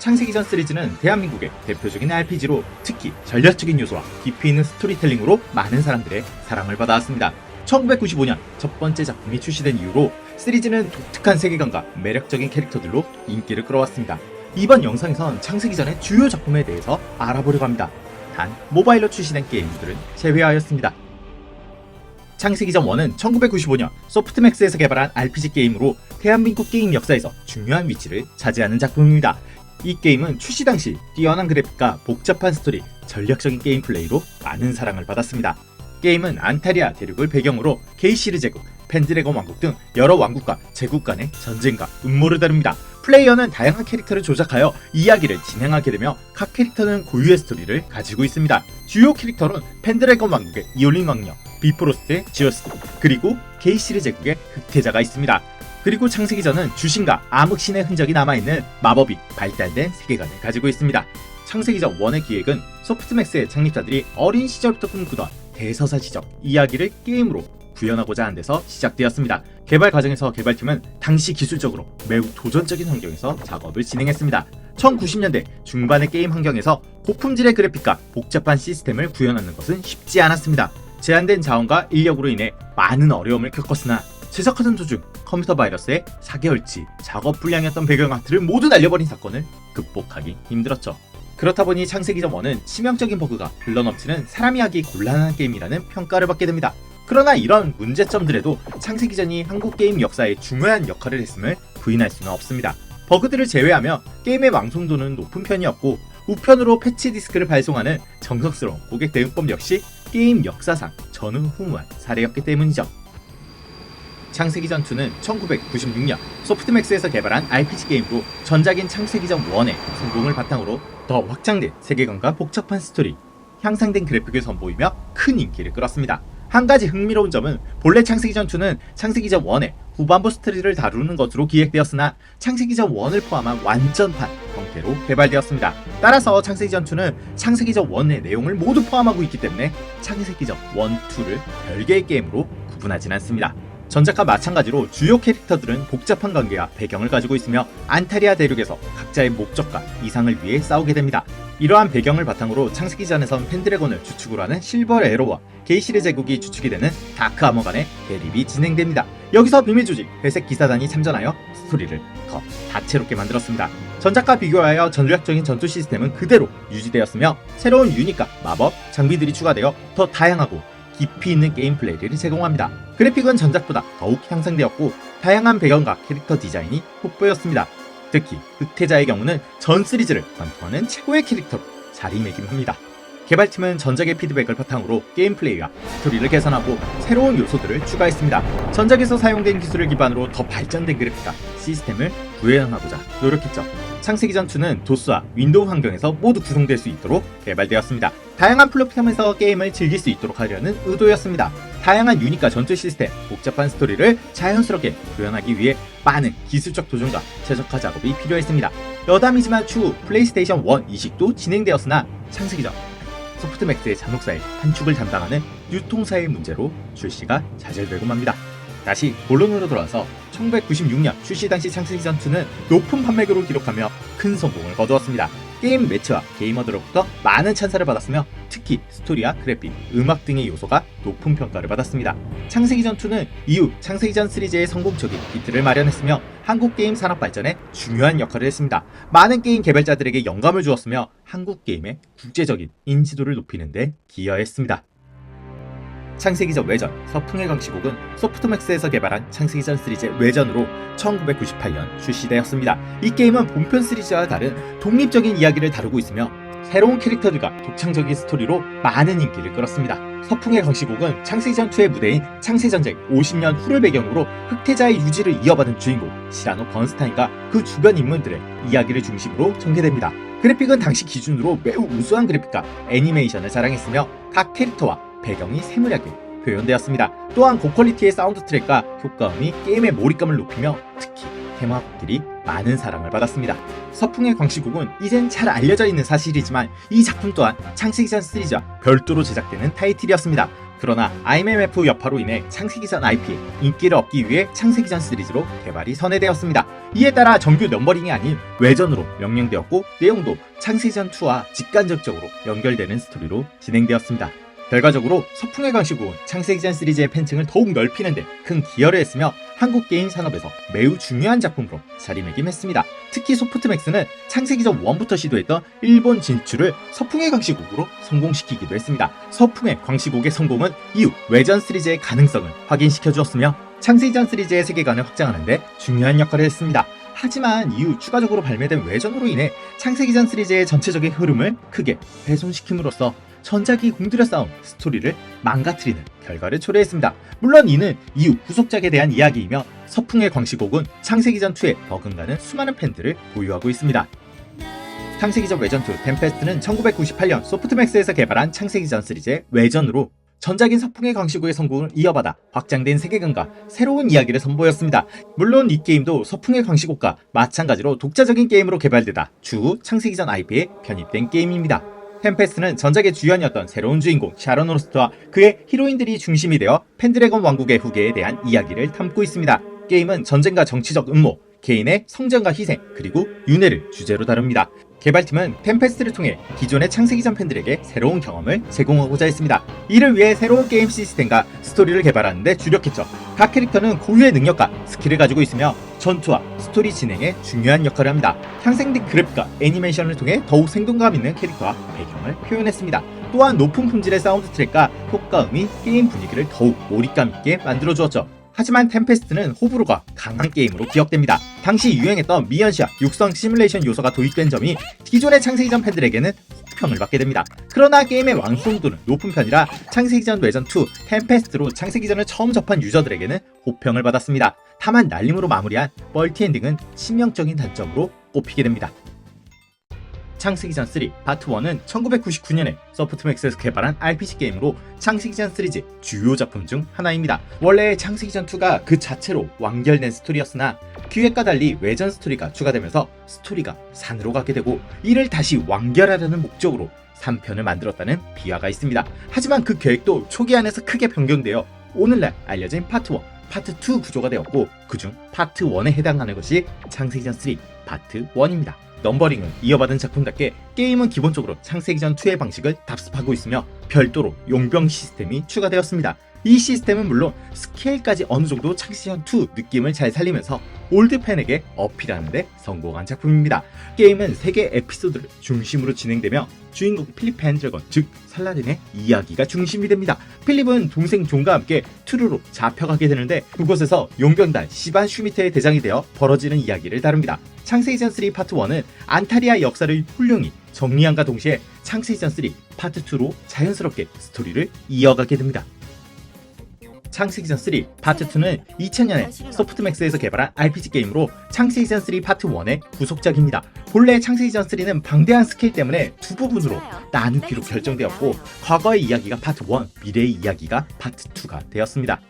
창세기전 시리즈는 대한민국의 대표적인 RPG로 특히 전략적인 요소와 깊이 있는 스토리텔링으로 많은 사람들의 사랑을 받아왔습니다. 1995년 첫 번째 작품이 출시된 이후로 시리즈는 독특한 세계관과 매력적인 캐릭터들로 인기를 끌어왔습니다. 이번 영상에선 창세기전의 주요 작품에 대해서 알아보려고 합니다. 단 모바일로 출시된 게임들은 제외하였습니다. 창세기전 1은 1995년 소프트맥스에서 개발한 RPG 게임으로 대한민국 게임 역사에서 중요한 위치를 차지하는 작품입니다. 이 게임은 출시 당시 뛰어난 그래픽과 복잡한 스토리, 전략적인 게임 플레이로 많은 사랑을 받았습니다. 게임은 안타리아 대륙을 배경으로 게이시르 제국, 펜드래곤 왕국 등 여러 왕국과 제국 간의 전쟁과 음모를 다룹니다. 플레이어는 다양한 캐릭터를 조작하여 이야기를 진행하게 되며 각 캐릭터는 고유의 스토리를 가지고 있습니다. 주요 캐릭터는 펜드래곤 왕국의 이올린 왕녀, 비프로스트의 지어스, 그리고 게이시르 제국의 흑태자가 있습니다. 그리고 창세기전은 주신과 암흑신의 흔적이 남아있는 마법이 발달된 세계관을 가지고 있습니다. 창세기전 1의 기획은 소프트맥스의 창립자들이 어린 시절부터 꿈꾸던 대서사시적 이야기를 게임으로 구현하고자 한 데서 시작되었습니다. 개발 과정에서 개발팀은 당시 기술적으로 매우 도전적인 환경에서 작업을 진행했습니다. 1990년대 중반의 게임 환경에서 고품질의 그래픽과 복잡한 시스템을 구현하는 것은 쉽지 않았습니다. 제한된 자원과 인력으로 인해 많은 어려움을 겪었으나 제작하던 도중 컴퓨터 바이러스의 4개월치 작업 불량이었던 배경 아트를 모두 날려버린 사건을 극복하기 힘들었죠. 그렇다 보니 창세기 전 1은 치명적인 버그가 흘러넘치는 사람이 하기 곤란한 게임이라는 평가를 받게 됩니다. 그러나 이런 문제점들에도 창세기 전이 한국 게임 역사에 중요한 역할을 했음을 부인할 수는 없습니다. 버그들을 제외하며 게임의 완성도는 높은 편이었고 우편으로 패치 디스크를 발송하는 정석스러운 고객 대응법 역시 게임 역사상 전후 후무한 사례였기 때문이죠. 창세기전 2는 1996년 소프트맥스에서 개발한 RPG 게임으로 전작인 창세기 전 1의 성공을 바탕으로 더 확장된 세계관과 복잡한 스토리, 향상된 그래픽을 선보이며 큰 인기를 끌었습니다. 한 가지 흥미로운 점은 본래 창세기전 2는 창세기 전 1의 후반부 스토리를 다루는 것으로 기획되었으나 창세기 전 1을 포함한 완전판 형태로 개발되었습니다. 따라서 창세기전 2는 창세기 전 1의 내용을 모두 포함하고 있기 때문에 창세기 전 1, 2를 별개의 게임으로 구분하진 않습니다. 전작과 마찬가지로 주요 캐릭터들은 복잡한 관계와 배경을 가지고 있으며 안타리아 대륙에서 각자의 목적과 이상을 위해 싸우게 됩니다. 이러한 배경을 바탕으로 창세기전에선 펜드래곤을 주축으로 하는 실버 에로와 게이시르 제국이 주축이 되는 다크 아머 간의 대립이 진행됩니다. 여기서 비밀 조직 회색 기사단이 참전하여 스토리를 더 다채롭게 만들었습니다. 전작과 비교하여 전략적인 전투 시스템은 그대로 유지되었으며 새로운 유닛과 마법, 장비들이 추가되어 더 다양하고 깊이 있는 게임 플레이를 제공합니다. 그래픽은 전작보다 더욱 향상되었고 다양한 배경과 캐릭터 디자인이 돋보였습니다. 특히 흑태자의 경우는 전 시리즈를 관통하는 최고의 캐릭터로 자리매김합니다. 개발팀은 전작의 피드백을 바탕으로 게임 플레이와 스토리를 개선하고 새로운 요소들을 추가했습니다. 전작에서 사용된 기술을 기반으로 더 발전된 그래픽과 시스템을 구현하고자 노력했죠. 창세기전 2는 도스와 윈도우 환경에서 모두 구성될 수 있도록 개발되었습니다. 다양한 플랫폼에서 게임을 즐길 수 있도록 하려는 의도였습니다. 다양한 유닛과 전투 시스템, 복잡한 스토리를 자연스럽게 구현하기 위해 많은 기술적 도전과 최적화 작업이 필요했습니다. 여담이지만 추후 플레이스테이션 1 이식도 진행되었으나 창세기전 소프트맥스의 잔혹사의 한 축을 담당하는 유통사의 문제로 출시가 좌절되고 맙니다. 다시 본론으로 돌아와서 1996년 출시 당시 창세기전 2는 높은 판매도를 기록하며 큰 성공을 거두었습니다. 게임 매체와 게이머들로부터 많은 찬사를 받았으며 특히 스토리와 그래픽, 음악 등의 요소가 높은 평가를 받았습니다. 창세기 전 2는 이후 창세기 전 시리즈의 성공적인 비트를 마련했으며 한국 게임 산업 발전에 중요한 역할을 했습니다. 많은 게임 개발자들에게 영감을 주었으며 한국 게임의 국제적인 인지도를 높이는 데 기여했습니다. 창세기전 외전 서풍의 강시곡은 소프트맥스에서 개발한 창세기전 시리즈의 외전으로 1998년 출시되었습니다. 이 게임은 본편 시리즈와 다른 독립적인 이야기를 다루고 있으며 새로운 캐릭터들과 독창적인 스토리로 많은 인기를 끌었습니다. 서풍의 강시곡은 창세기전 2의 무대인 창세전쟁 50년 후를 배경으로 흑태자의 유지를 이어받은 주인공 시라노 번스타인과 그 주변 인물들의 이야기를 중심으로 전개됩니다. 그래픽은 당시 기준으로 매우 우수한 그래픽과 애니메이션을 자랑했으며 각 캐릭터와 배경이 세밀하게 표현되었습니다. 또한 고퀄리티의 사운드 트랙과 효과음이 게임의 몰입감을 높이며 특히 테마곡들이 많은 사랑을 받았습니다. 서풍의 광시곡은 이젠 잘 알려져 있는 사실이지만 이 작품 또한 창세기전 시리즈와 별도로 제작되는 타이틀이었습니다. 그러나 IMF 여파로 인해 창세기전 IP에 인기를 얻기 위해 창세기전 시리즈로 개발이 선회되었습니다. 이에 따라 정규 넘버링이 아닌 외전으로 명명되었고 내용도 창세기전 2와 직간접적으로 연결되는 스토리로 진행되었습니다. 결과적으로 서풍의 광시곡은 창세기전 시리즈의 팬층을 더욱 넓히는 데 큰 기여를 했으며 한국 게임 산업에서 매우 중요한 작품으로 자리매김했습니다. 특히 소프트맥스는 창세기전 1부터 시도했던 일본 진출을 서풍의 광시곡으로 성공시키기도 했습니다. 서풍의 광시곡의 성공은 이후 외전 시리즈의 가능성을 확인시켜 주었으며 창세기전 시리즈의 세계관을 확장하는데 중요한 역할을 했습니다. 하지만 이후 추가적으로 발매된 외전으로 인해 창세기전 시리즈의 전체적인 흐름을 크게 훼손시킴으로써 전작이 공들여 쌓은 스토리를 망가뜨리는 결과를 초래했습니다. 물론 이는 이후 후속작에 대한 이야기이며 서풍의 광시곡은 창세기전 2에 버금가는 수많은 팬들을 보유하고 있습니다. 창세기전 외전2 템페스트는 1998년 소프트맥스에서 개발한 창세기전 시리즈의 외전으로 전작인 서풍의 광시구의 성공을 이어받아 확장된 세계관과 새로운 이야기를 선보였습니다. 물론 이 게임도 서풍의 광시곡과 마찬가지로 독자적인 게임으로 개발되다 추후 창세기전 IP에 편입된 게임입니다. 템페스트는 전작의 주연이었던 새로운 주인공 샤론 오르스트와 그의 히로인들이 중심이 되어 펜드래곤 왕국의 후계에 대한 이야기를 담고 있습니다. 게임은 전쟁과 정치적 음모, 개인의 성장과 희생, 그리고 윤회를 주제로 다룹니다. 개발팀은 템페스트를 통해 기존의 창세기 전 팬들에게 새로운 경험을 제공하고자 했습니다. 이를 위해 새로운 게임 시스템과 스토리를 개발하는데 주력했죠. 각 캐릭터는 고유의 능력과 스킬을 가지고 있으며 전투와 스토리 진행에 중요한 역할을 합니다. 향생된 그래픽과 애니메이션을 통해 더욱 생동감 있는 캐릭터와 배경을 표현했습니다. 또한 높은 품질의 사운드 트랙과 효과음이 게임 분위기를 더욱 몰입감 있게 만들어 주었죠. 하지만 템페스트는 호불호가 강한 게임으로 기억됩니다. 당시 유행했던 미연시와 육성 시뮬레이션 요소가 도입된 점이 기존의 창세기 전 팬들에게는 혹평을 받게 됩니다. 그러나 게임의 완성도는 높은 편이라 창세기전 외전 2 템페스트로 창세기전을 처음 접한 유저들에게는 호평을 받았습니다. 다만 날림으로 마무리한 멀티 엔딩은 치명적인 단점으로 꼽히게 됩니다. 창세기전 3 파트 1은 1999년에 소프트맥스에서 개발한 RPG 게임으로 창세기전 시리즈 주요 작품 중 하나입니다. 원래 창세기전 2가 그 자체로 완결된 스토리였으나 기획과 달리 외전 스토리가 추가되면서 스토리가 산으로 가게 되고 이를 다시 완결하려는 목적으로 3편을 만들었다는 비화가 있습니다. 하지만 그 계획도 초기 안에서 크게 변경되어 오늘날 알려진 파트 1, 파트 2 구조가 되었고 그중 파트 1에 해당하는 것이 창세기전 3 파트 1입니다. 넘버링을 이어받은 작품답게 게임은 기본적으로 창세기전 2의 방식을 답습하고 있으며 별도로 용병 시스템이 추가되었습니다. 이 시스템은 물론 스케일까지 어느 정도 창세기전 2 느낌을 잘 살리면서 올드 팬에게 어필하는데 성공한 작품입니다. 게임은 세개 에피소드를 중심으로 진행되며 주인공 필립 펜드래건 즉 살라딘의 이야기가 중심이 됩니다. 필립은 동생 존과 함께 투르로 잡혀가게 되는데 그곳에서 용병단 시반 슈미트의 대장이 되어 벌어지는 이야기를 다룹니다. 창세기전 3 파트 1은 안타리아 역사를 훌륭히 정리함과 동시에 창세기전 3 파트 2로 자연스럽게 스토리를 이어가게 됩니다. 창세기전 3 파트 2는 2000년에 소프트맥스에서 개발한 RPG 게임으로 창세기전 3 파트 1의 후속작입니다. 본래 창세기전 3는 방대한 스케일 때문에 두 부분으로 나누기로 결정되었고 과거의 이야기가 파트 1, 미래의 이야기가 파트 2가 되었습니다.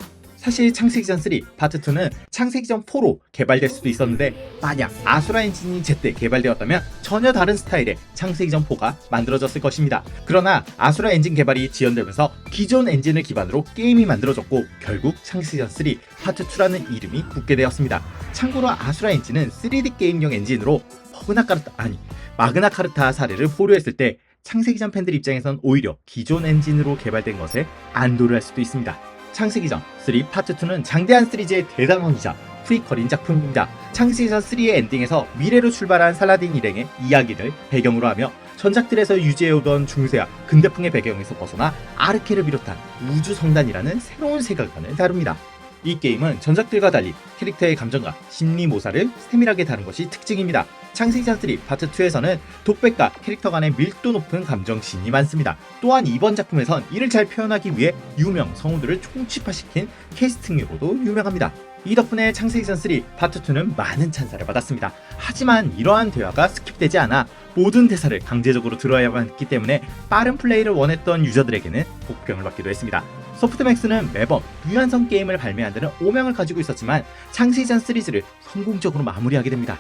사실 창세기전 3 파트 2는 창세기전 4로 개발될 수도 있었는데 만약 아수라 엔진이 제때 개발되었다면 전혀 다른 스타일의 창세기전 4가 만들어졌을 것입니다. 그러나 아수라 엔진 개발이 지연되면서 기존 엔진을 기반으로 게임이 만들어졌고 결국 창세기전 3 파트 2라는 이름이 붙게 되었습니다. 참고로 아수라 엔진은 3D 게임용 엔진으로 버그나카르타 아니 마그나카르타 사례를 포류했을 때 창세기전 팬들 입장에선 오히려 기존 엔진으로 개발된 것에 안도를 할 수도 있습니다. 창세기전 3 파트 2는 장대한 시리즈의 대단원이자 프리퀄인 작품입니다. 창세기전 3의 엔딩에서 미래로 출발한 살라딘 일행의 이야기를 배경으로 하며 전작들에서 유지해오던 중세와 근대풍의 배경에서 벗어나 아르케를 비롯한 우주 성단이라는 새로운 세계관을 다룹니다. 이 게임은 전작들과 달리 캐릭터의 감정과 심리 모사를 세밀하게 다룬 것이 특징입니다. 창세기전 3 파트 2에서는 독백과 캐릭터 간의 밀도 높은 감정씬이 많습니다. 또한 이번 작품에선 이를 잘 표현하기 위해 유명 성우들을 총집화시킨 캐스팅으로도 유명합니다. 이 덕분에 창세기전 3 파트 2는 많은 찬사를 받았습니다. 하지만 이러한 대화가 스킵되지 않아 모든 대사를 강제적으로 들어야만 했기 때문에 빠른 플레이를 원했던 유저들에게는 혹평을 받기도 했습니다. 소프트맥스는 매번 무한성 게임을 발매한다는 오명을 가지고 있었지만 창세기전 시리즈를 성공적으로 마무리하게 됩니다.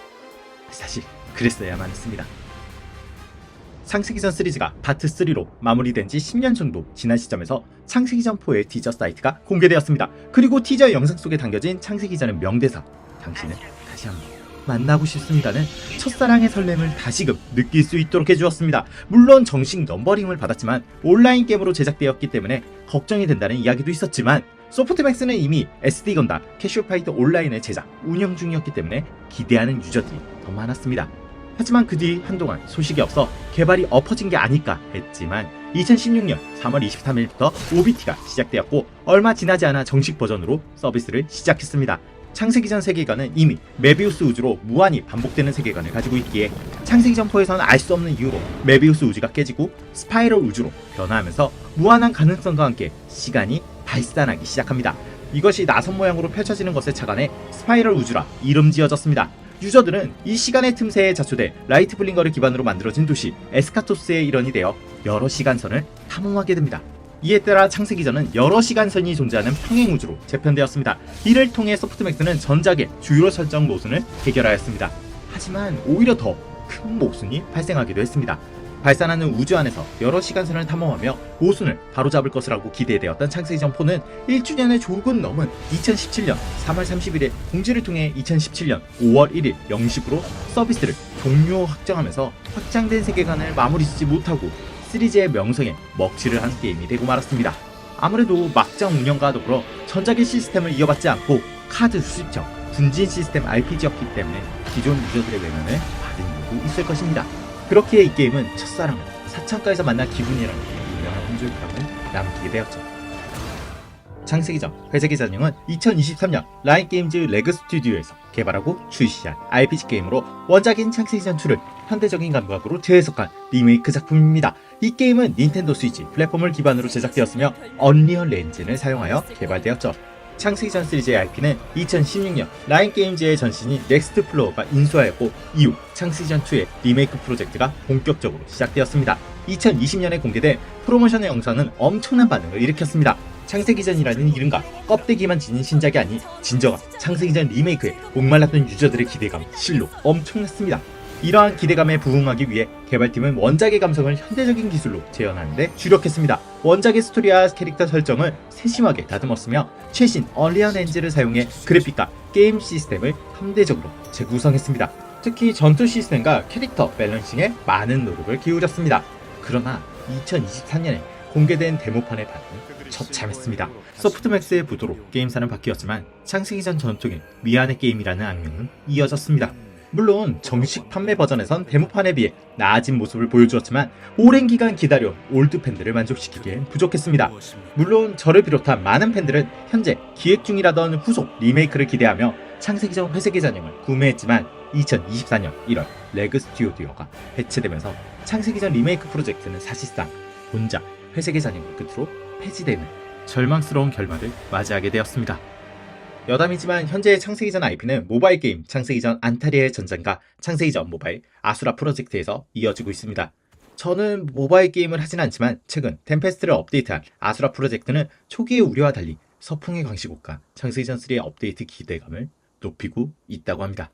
사실 그랬어야만 했습니다. 창세기전 시리즈가 파트 3로 마무리된 지 10년 정도 지난 시점에서 창세기전 4의 티저 사이트가 공개되었습니다. 그리고 티저 영상 속에 담겨진 창세기전의 명대사 당신은 다시 한번 만나고 싶습니다는 첫사랑의 설렘을 다시금 느낄 수 있도록 해주었습니다. 물론 정식 넘버링을 받았지만 온라인 게임으로 제작되었기 때문에 걱정이 된다는 이야기도 있었지만 소프트맥스는 이미 SD 건담 캐슈파이터 온라인을 제작, 운영 중이었기 때문에 기대하는 유저들이 더 많았습니다. 하지만 그 뒤 한동안 소식이 없어 개발이 엎어진 게 아닐까 했지만 2016년 3월 23일부터 OBT가 시작되었고 얼마 지나지 않아 정식 버전으로 서비스를 시작했습니다. 창세기전 세계관은 이미 메비우스 우주로 무한히 반복되는 세계관을 가지고 있기에 창세기전 4에서는 알 수 없는 이유로 메비우스 우주가 깨지고 스파이럴 우주로 변화하면서 무한한 가능성과 함께 시간이 발산하기 시작합니다. 이것이 나선 모양으로 펼쳐지는 것에 착안해 스파이럴 우주라 이름 지어졌습니다. 유저들은 이 시간의 틈새에 자초돼 라이트 블링거를 기반으로 만들어진 도시 에스카토스의 일원이 되어 여러 시간선을 탐험하게 됩니다. 이에 따라 창세기전은 여러 시간선이 존재하는 평행 우주로 재편되었습니다. 이를 통해 소프트맥스는 전작의 주요 설정 모순을 해결하였습니다. 하지만 오히려 더 큰 모순이 발생하기도 했습니다. 발산하는 우주 안에서 여러 시간선을 탐험하며 모순을 바로잡을 것이라고 기대되었던 창세기전 4는 1주년을 조금 넘은 2017년 3월 30일에 공지를 통해 2017년 5월 1일 0시부로 서비스를 종료 확정하면서 확장된 세계관을 마무리 짓지 못하고 시리즈의 명성에 먹칠을 한 게임이 되고 말았습니다. 아무래도 막장 운영과 더불어 전작의 시스템을 이어받지 않고 카드 수집형, 분진 시스템 RPG였기 때문에 기존 유저들의 외면을 받은 이유도 있을 것입니다. 그렇기에 이 게임은 첫사랑을 사창가에서 만난 기분이라는 유명한 혼줄감을 남기게 되었죠. 창세기전 회색의 잔영은 2023년 라인 게임즈 레그 스튜디오에서 개발하고 출시한 RPG 게임으로 원작인 창세기전 2를 현대적인 감각으로 재해석한 리메이크 작품입니다. 이 게임은 닌텐도 스위치 플랫폼을 기반으로 제작되었으며 언리얼 엔진을 사용하여 개발되었죠. 창세기전 시리즈의 IP는 2016년 라인 게임즈의 전신인 넥스트 플로어가 인수하였고 이후 창세기전 2의 리메이크 프로젝트가 본격적으로 시작되었습니다. 2020년에 공개된 프로모션의 영상은 엄청난 반응을 일으켰습니다. 창세기전이라는 이름과 껍데기만 지닌 신작이 아닌 진정한 창세기전 리메이크에 목말랐던 유저들의 기대감 실로 엄청났습니다. 이러한 기대감에 부응하기 위해 개발팀은 원작의 감성을 현대적인 기술로 재현하는데 주력했습니다. 원작의 스토리와 캐릭터 설정을 세심하게 다듬었으며 최신 얼리언 엔진을 사용해 그래픽과 게임 시스템을 현대적으로 재구성했습니다. 특히 전투 시스템과 캐릭터 밸런싱에 많은 노력을 기울였습니다. 그러나 2023년에 공개된 데모판의 반응은 처참했습니다. 소프트맥스의 부도로 게임사는 바뀌었지만 창세기 전 전통의 미안의 게임이라는 악명은 이어졌습니다. 물론 정식 판매 버전에선 데모판에 비해 나아진 모습을 보여주었지만 오랜 기간 기다려 올드 팬들을 만족시키기엔 부족했습니다. 물론 저를 비롯한 많은 팬들은 현재 기획 중이라던 후속 리메이크를 기대하며 창세기전 회색의 잔영을 구매했지만 2024년 1월 레그 스튜디오가 해체되면서 창세기전 리메이크 프로젝트는 사실상 본작 회색의 잔영을 끝으로 폐지되는 절망스러운 결말을 맞이하게 되었습니다. 여담이지만 현재의 창세기 전 IP는 모바일 게임 창세기 전 안타리아의 전장과 창세기 전 모바일 아수라 프로젝트에서 이어지고 있습니다. 저는 모바일 게임을 하진 않지만 최근 템페스트를 업데이트한 아수라 프로젝트는 초기의 우려와 달리 서풍의 광시곡과 창세기 전 3의 업데이트 기대감을 높이고 있다고 합니다.